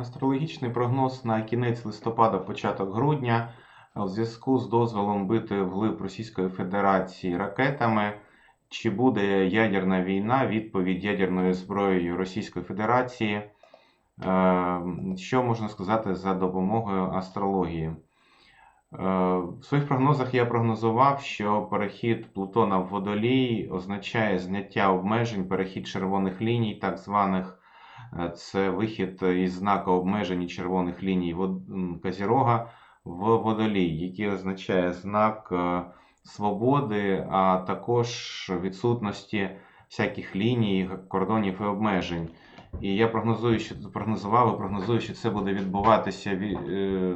Астрологічний прогноз на кінець листопада, початок грудня у зв'язку з дозволом бити вглиб Російської Федерації ракетами. Чи буде ядерна війна? Відповідь ядерною зброєю Російської Федерації. Е, Що можна сказати за допомогою астрології? Е, В своїх прогнозах я прогнозував, що перехід Плутона в водолій означає зняття обмежень, перехід червоних ліній, так званих. Це вихід із знака обмежень червоних ліній Козірога в водолій, який означає знак е, свободи, а також відсутності всяких ліній, кордонів і обмежень. І я прогнозую, що прогнозував і прогнозую, що це буде відбуватися е,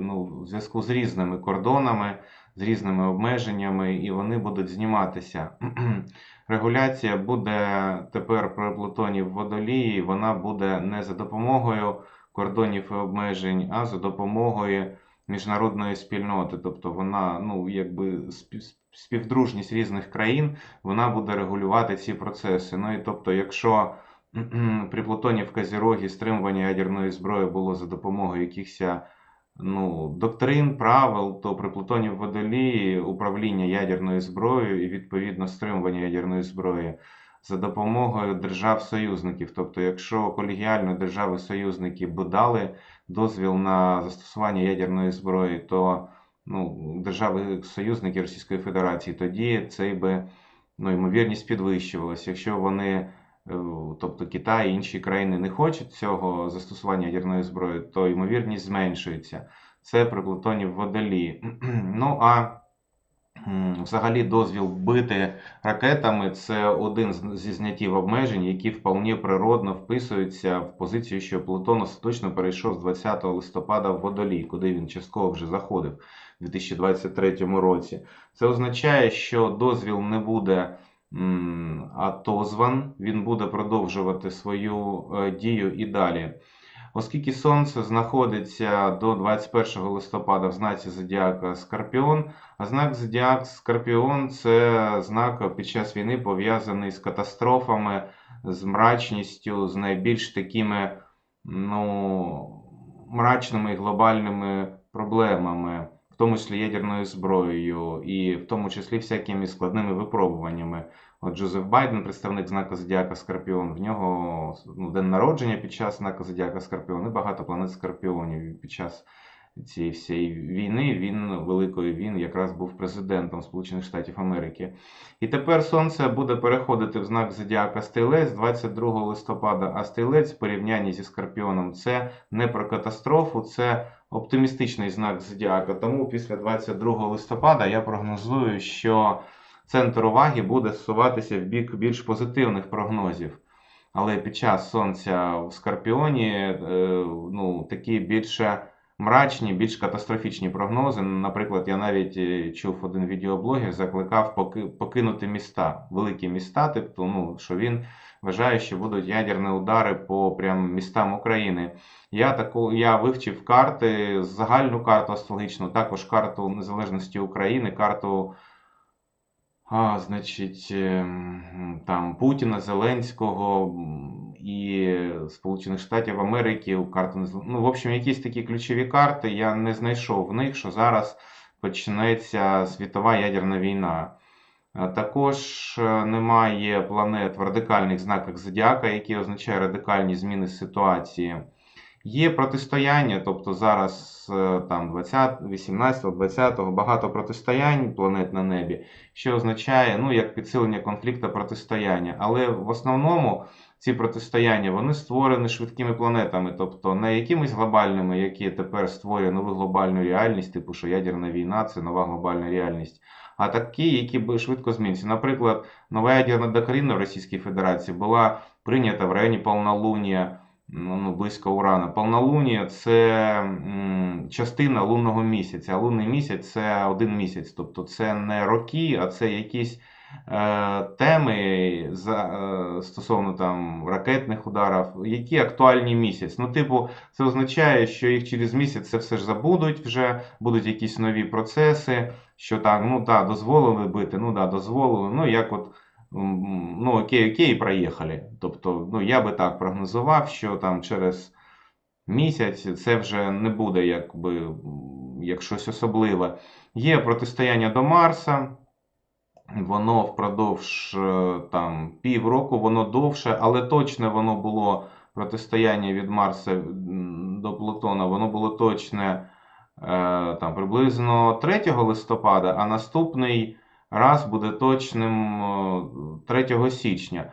ну, в зв'язку з різними кордонами, з різними обмеженнями, і вони будуть зніматися. Регуляція буде тепер при Плутоні в водолії, вона буде не за допомогою кордонів і обмежень, а за допомогою міжнародної спільноти. Тобто вона, ну, якби спів- співдружність різних країн, вона буде регулювати ці процеси. Ну і тобто, якщо при Плутоні в Казірогі стримування ядерної зброї було за допомогою якихось ну, доктрин, правил, то при Плутоні в Водолії управління ядерною зброєю і відповідно стримування ядерної зброї за допомогою держав-союзників. Тобто, якщо колегіально держави-союзники б дали дозвіл на застосування ядерної зброї, то ну, держави-союзники Російської Федерації, тоді цей би ну, ймовірність підвищувалася. Якщо вони тобто Китай і інші країни не хочуть цього застосування ядерної зброї, то ймовірність зменшується. Це при Плутоні в водолії. Ну а взагалі дозвіл бити ракетами це один зі зняттів обмежень, які вполне природно вписуються в позицію, що Плутон остаточно перейшов з 20 листопада в водолій, куди він частково вже заходив у 2023 році. Це означає, що дозвіл не буде м, отозван, він буде продовжувати свою е, дію і далі. Оскільки Сонце знаходиться до 21 листопада в знаці Зодіака Скорпіон, а знак Зодіак Скорпіон це знак під час війни пов'язаний з катастрофами, з мрачністю, з найбільш такими ну, мрачними і глобальними проблемами, тому числі ядерною зброєю, і в тому числі всякими складними випробуваннями. От Джозеф Байден, представник знака Зодіака Скорпіон, в нього ну, день народження під час знака Зодіака Скорпіон і багато планет Скорпіонів. Під час цієї всієї війни він великої він якраз був президентом Сполучених Штатів Америки. І тепер Сонце буде переходити в знак Зодіака Стрілець 22 листопада. А Стрілець в порівнянні зі Скорпіоном це не про катастрофу, це оптимістичний знак Зодіака. Тому після 22 листопада я прогнозую, що центр уваги буде суватися в бік більш позитивних прогнозів. Але під час сонця в Скорпіоні е, ну, такі більше мрачні, більш катастрофічні прогнози. Наприклад, я навіть е, чув один відеоблогер, закликав покинути міста, великі міста, тобто, ну, що він вважає, що будуть ядерні удари по прям містам України. Я таку я вивчив карти, загальну карту астрологічну, також карту незалежності України, карту а, значить, ем, там Путіна, Зеленського і Сполучених Штатів Америки, карту незалежності. Ну, в общем, якісь такі ключові карти я не знайшов в них, що зараз почнеться світова ядерна війна. Також е, немає планет в радикальних знаках зодіака, які означають радикальні зміни ситуації. Є протистояння, тобто зараз е, там 20, 18, 20 багато протистоянь планет на небі, що означає ну, як підсилення конфлікту протистояння. Але в основному ці протистояння вони створені швидкими планетами, тобто не якимись глобальними, які тепер створює нову глобальну реальність, типу що ядерна війна це нова глобальна реальність. А такі, які би швидко змінюються. Наприклад, нова ядерна доктрина в Російській Федерації була прийнята в районі повнолуння ну, ну, близько Урана. Повнолуння це частина лунного місяця. А лунний місяць це один місяць. Тобто це не роки, а це якісь теми за, е, стосовно там ракетних ударів, які актуальні місяць. Ну, типу, це означає, що їх через місяць це все ж забудуть, вже будуть якісь нові процеси, що так, ну так, дозволили бити, ну да, дозволили. Ну, як от ну окей, окей, проїхали. Тобто, ну я би так прогнозував, що там через місяць, це вже не буде якби як щось особливе. Є протистояння до Марса. Воно впродовж е, там півроку, воно довше, але точно воно було протистояння від Марса до Плутона, воно було точне е, там приблизно 3 листопада, а наступний раз буде точним е, 3 січня.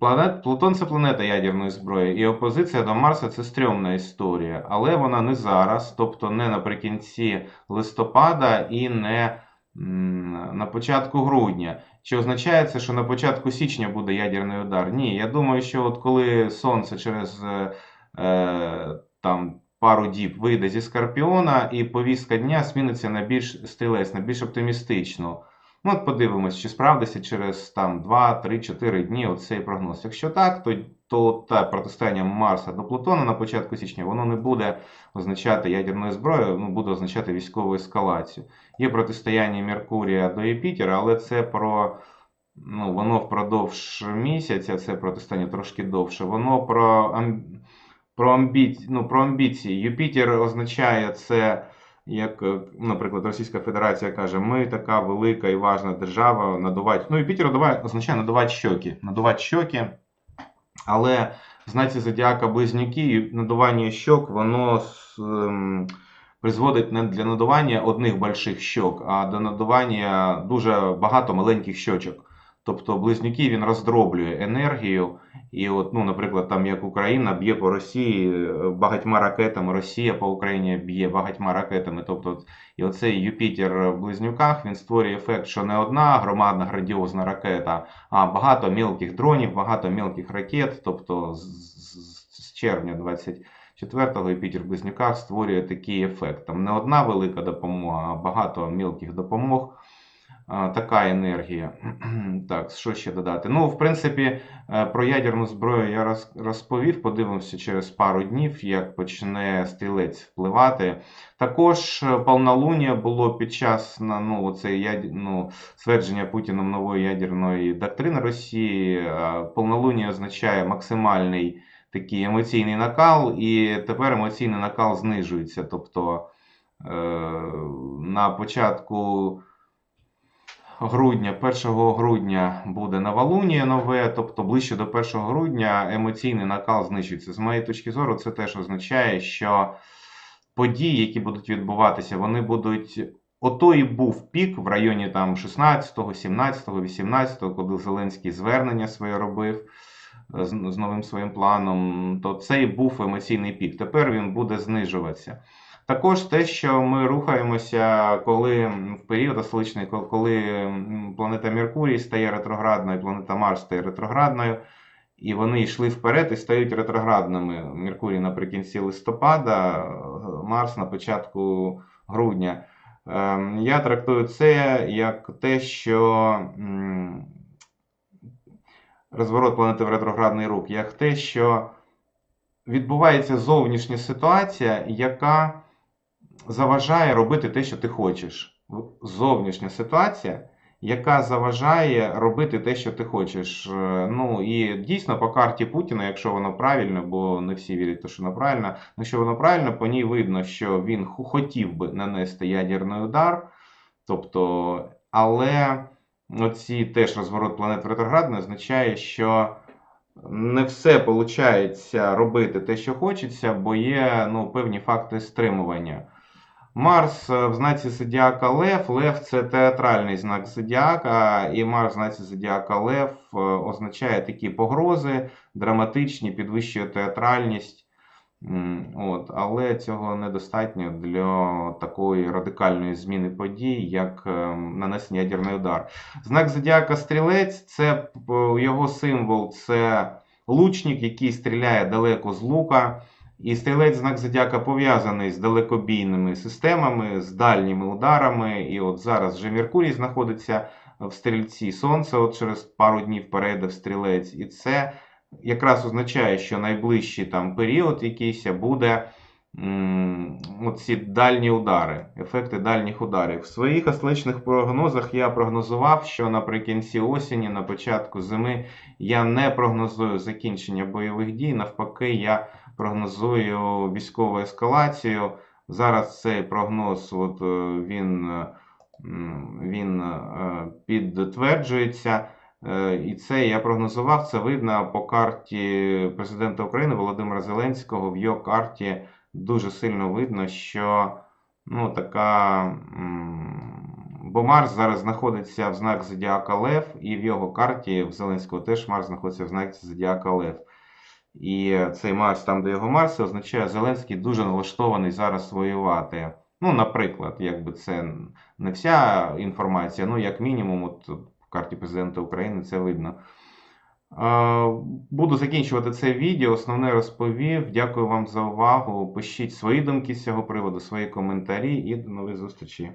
Планет, Плутон це планета ядерної зброї, і опозиція до Марса це стрьомна історія, але вона не зараз, тобто не наприкінці листопада і не на початку грудня. Чи означає це, що на початку січня буде ядерний удар? Ні, я думаю, що от коли Сонце через е, е, там пару діб вийде зі Скорпіона, і повістка дня зміниться на більш стрілець, на більш оптимістичну. Ну, от подивимось, чи справдиться через там 2, 3, 4 дні оцей прогноз. Якщо так, то, то те протистояння Марса до Плутона на початку січня воно не буде означати ядерною зброєю, ну, буде означати військову ескалацію. Є протистояння Меркурія до Юпітера, але це про. Ну, воно впродовж місяця, це протистояння трошки довше. Воно про, ам... про, амбі... ну, про амбіції. Юпітер означає це, як, е, наприклад, Російська Федерація каже, ми така велика і важна держава, надувати. Ну, Юпітер означає надувати щоки. Надувати щоки. Але знаці Зодіака Близнюки надування щок, воно ем, призводить не для надування одних больших щок, а до надування дуже багато маленьких щочок. Тобто близнюки він роздроблює енергію. І от, ну, наприклад, там як Україна б'є по Росії багатьма ракетами, Росія по Україні б'є багатьма ракетами. Тобто, і оцей Юпітер в близнюках він створює ефект, що не одна громадна градіозна ракета, а багато мілких дронів, багато мілких ракет. Тобто з червня 24-го Юпітер в близнюках створює такий ефект. Там не одна велика допомога, а багато мілких допомог. Така енергія. Так, що ще додати? Ну, в принципі, е, про ядерну зброю я розповів. Подивимося через пару днів, як почне стрілець впливати. Також е, повнолуння було під час ну, оце, яд... ну, ствердження Путіном нової ядерної доктрини Росії. Е, Повнолуння означає максимальний такий емоційний накал, і тепер емоційний накал знижується. Тобто е, на початку грудня, 1 грудня буде новолунія нове, тобто ближче до 1 грудня емоційний накал знищується. З моєї точки зору, це теж означає, що події, які будуть відбуватися, вони будуть. Ото і був пік в районі там 16, 17, 18, коли Зеленський звернення своє робив е, з, з новим своїм планом, то це і був емоційний пік. Тепер він буде знижуватися. Також те, що ми рухаємося, коли в період осличний, коли планета Меркурій стає ретроградною, планета Марс стає ретроградною, і вони йшли вперед і стають ретроградними. Меркурій наприкінці листопада, Марс на початку грудня. Ем, Я трактую це як те, що розворот планети в ретроградний рух, як те, що відбувається зовнішня ситуація, яка заважає робити те, що ти хочеш. Зовнішня ситуація, яка заважає робити те, що ти хочеш. Е, Ну і дійсно по карті Путіна, якщо воно правильно, бо не всі вірять, що воно правильно, ну, якщо воно правильно, по ній видно, що він хотів би нанести ядерний удар. Тобто, але оці теж розворот планет в ретроградне означає, що не все виходить робити те, що хочеться, бо є ну, певні факти стримування. Марс е, в знаці зодіака Лев. Лев це театральний знак зодіака, і Марс в знаці зодіака Лев е, означає такі погрози, драматичні, підвищує театральність. От, але цього недостатньо для такої радикальної зміни подій, як е, нанесення ядерний удар. Знак зодіака Стрілець це його символ це лучник, який стріляє далеко з лука. І стрілець знак зодіака пов'язаний з далекобійними системами, з дальніми ударами. І от зараз вже Меркурій знаходиться в стрільці Сонце, от через пару днів перейде в стрілець. І це якраз означає, що найближчий там період якийсь буде м, оці дальні удари, ефекти дальніх ударів. В своїх асличних прогнозах я прогнозував, що наприкінці осені, на початку зими я не прогнозую закінчення бойових дій. Навпаки, я прогнозую військову ескалацію. Зараз цей прогноз от, е, він, е, він е, підтверджується. І це я прогнозував, це видно по карті президента України Володимира Зеленського. В його карті дуже сильно видно, що ну, така. Бо Марс зараз знаходиться в знак Зодіака Лев, і в його карті в Зеленського теж Марс знаходиться в знаці Зодіака Лев. І цей Марс, там, де його Марс, означає, Зеленський дуже налаштований зараз воювати. Ну, наприклад, якби це не вся інформація, ну, як мінімум, от в карті президента України це видно. Буду закінчувати це відео. Основне розповів. Дякую вам за увагу. Пишіть свої думки з цього приводу, свої коментарі і до нових зустрічей.